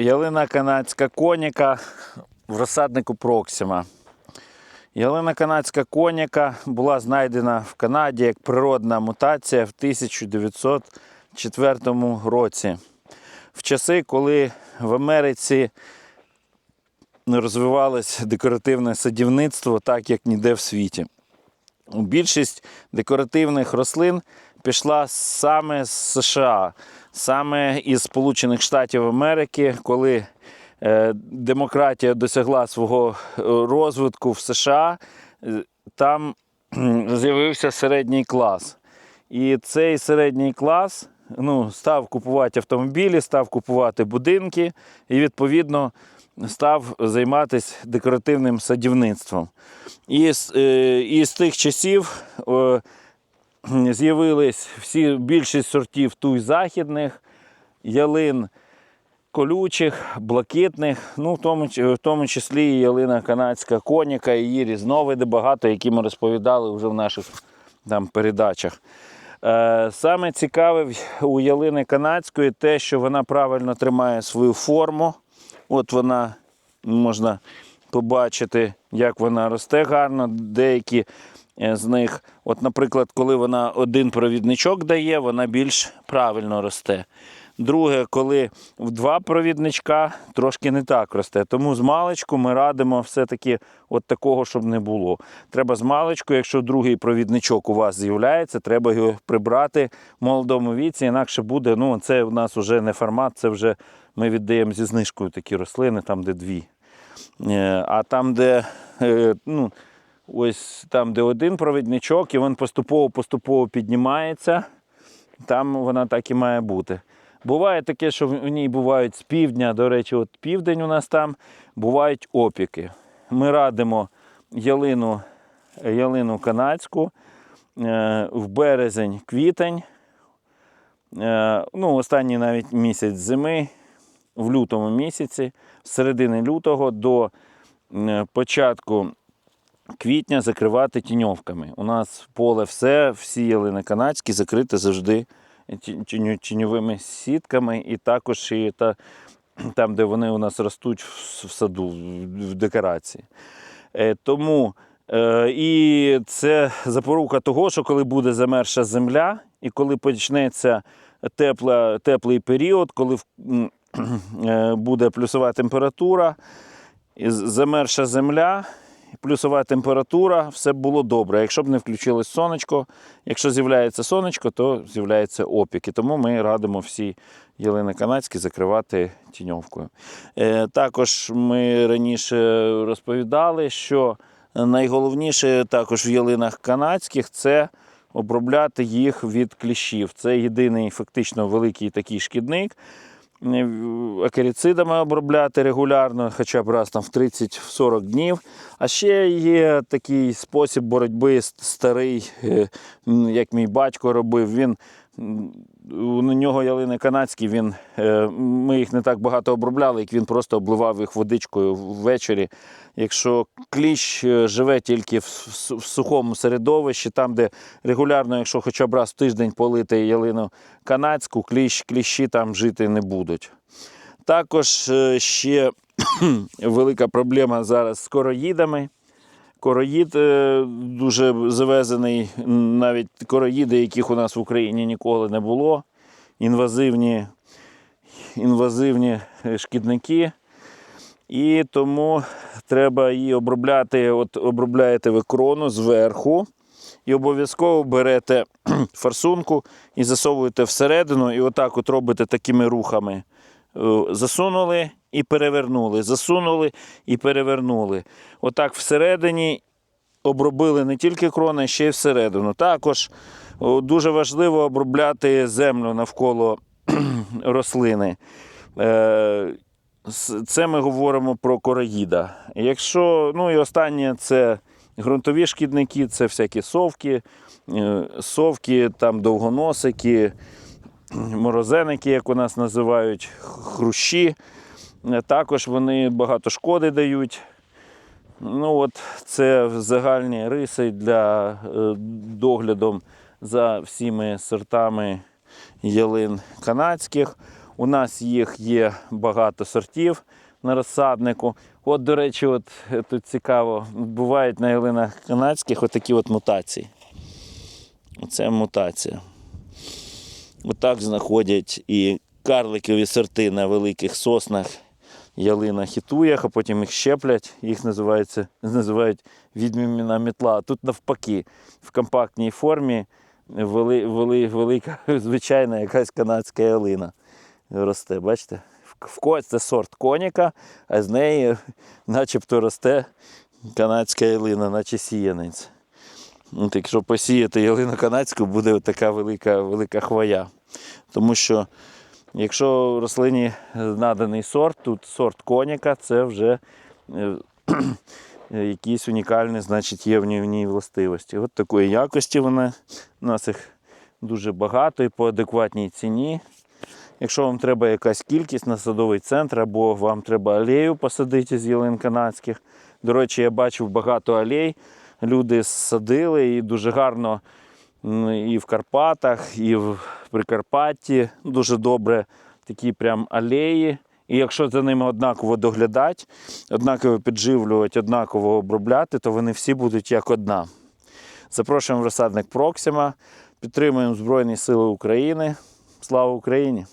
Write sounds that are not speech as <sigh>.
Ялина канадська коніка в розсаднику Проксима. Ялина канадська коніка була знайдена в Канаді як природна мутація в 1904 році. В часи, коли в Америці розвивалось декоративне садівництво, так як ніде в світі. Більшість декоративних рослин пішла саме з США, саме із Сполучених Штатів Америки, коли е, демократія досягла свого е, розвитку в США, е, там з'явився середній клас. І цей середній клас ну, став купувати автомобілі, став купувати будинки і, відповідно, став займатися декоративним садівництвом. І і з тих часів <clears throat> з'явились всі більшість сортів туй західних, ялин колючих, блакитних, ну, в тому, в тому числі і ялина канадська коніка, її різновиди багато, які ми розповідали вже в наших там, передачах. Е, Саме цікаве у ялини канадської те, що вона правильно тримає свою форму. От вона можна побачити, як вона росте гарно. Деякі з них, от, наприклад, коли вона один провідничок дає, вона більш правильно росте. Друге, коли в два провідничка трошки не так росте. Тому з маличку ми радимо все-таки от такого, щоб не було. Треба з маличку, якщо другий провідничок у вас з'являється, треба його прибрати в молодому віці, інакше буде. Ну, це у нас вже не формат, це вже ми віддаємо зі знижкою такі рослини, там, де дві. Е, А там, де е, ну, ось там, де один провідничок, і він поступово-поступово піднімається, там вона так і має бути. Буває таке, що в ній бувають з півдня, до речі, от південь у нас там бувають опіки. Ми радимо ялину, ялину канадську е, в березень, квітень, е, ну, останній навіть місяць зими, в лютому місяці, з середини лютого до е, початку квітня закривати тіньовками. У нас поле все, всі ялини канадські закрите завжди тіньовими сітками, і також і та, <clears throat> там, де вони у нас ростуть в саду, в декорації. Е, Тому е, і це запорука того, що коли буде замерша земля, і коли почнеться тепла, теплий період, коли <clears throat> е, буде плюсова температура, замерша земля, плюсова температура, все було добре. Якщо б не включилось сонечко, якщо з'являється сонечко, то з'являються опіки. Тому ми радимо всі ялини канадські закривати тіньовкою. Е, Також ми раніше розповідали, що найголовніше також в ялинах канадських це обробляти їх від кліщів. Це єдиний фактично великий такий шкідник. Акаріцидами обробляти регулярно, хоча б раз там в 30-40 днів. А ще є такий спосіб боротьби старий, е, як мій батько робив. Він у нього ялини канадські, він, е, ми їх не так багато обробляли, як він просто обливав їх водичкою ввечері. Якщо кліщ е, живе тільки в, сухому середовищі, там, де регулярно, якщо хоча б раз в тиждень полити ялину канадську, кліщ, кліщі там жити не будуть. Також е, ще <clears throat> велика проблема зараз з короїдами. Короїд е, дуже завезений, навіть короїди, яких у нас в Україні ніколи не було. Інвазивні, інвазивні е, шкідники. І тому треба її обробляти. От обробляєте ви крону зверху і обов'язково берете <clears throat> форсунку і засовуєте всередину, і отак от робите такими рухами. Е, Засунули і перевернули, засунули і перевернули. Отак всередині обробили не тільки крони, ще й всередину. Також дуже важливо обробляти землю навколо <clears throat> рослини. Е, Це ми говоримо про короїда. Якщо, ну і останнє це ґрунтові шкідники, це всякі совки, е, совки, там довгоносики, морозеники, як у нас називають, хрущі. Також вони багато шкоди дають. Ну от Це загальні риси для е, доглядом за всіми сортами ялин канадських. У нас їх є багато сортів на розсаднику. От, до речі, от е, тут цікаво, бувають на ялинах канадських отакі от мутації. Оце мутація. Отак знаходять і карликові сорти на великих соснах, ялинах і туях, а потім їх щеплять, їх називається, <laughs> називають відмінна мітла. Тут навпаки, в компактній формі вели, вели, велика, <laughs> звичайна якась канадська ялина росте. Бачите? В- це сорт коніка, а з неї <laughs> начебто росте канадська ялина, наче сіянець. От якщо посіяти ялину канадську, буде така велика, велика хвоя. Тому що якщо рослині наданий сорт, тут сорт коніка, це вже <clears throat> е, якісь унікальні, значить, є в ній, властивості. От такої якості вона. У нас їх дуже багато і по адекватній ціні. Якщо вам треба якась кількість на садовий центр, або вам треба алею посадити з ялин канадських. До речі, я бачив багато алей. Люди садили і дуже гарно і в Карпатах, і в Прикарпатті. Дуже добре такі прям алеї. І якщо за ними однаково доглядати, однаково підживлювати, однаково обробляти, то вони всі будуть як одна. Запрошуємо в розсадник Проксима, підтримуємо Збройні Сили України. Слава Україні!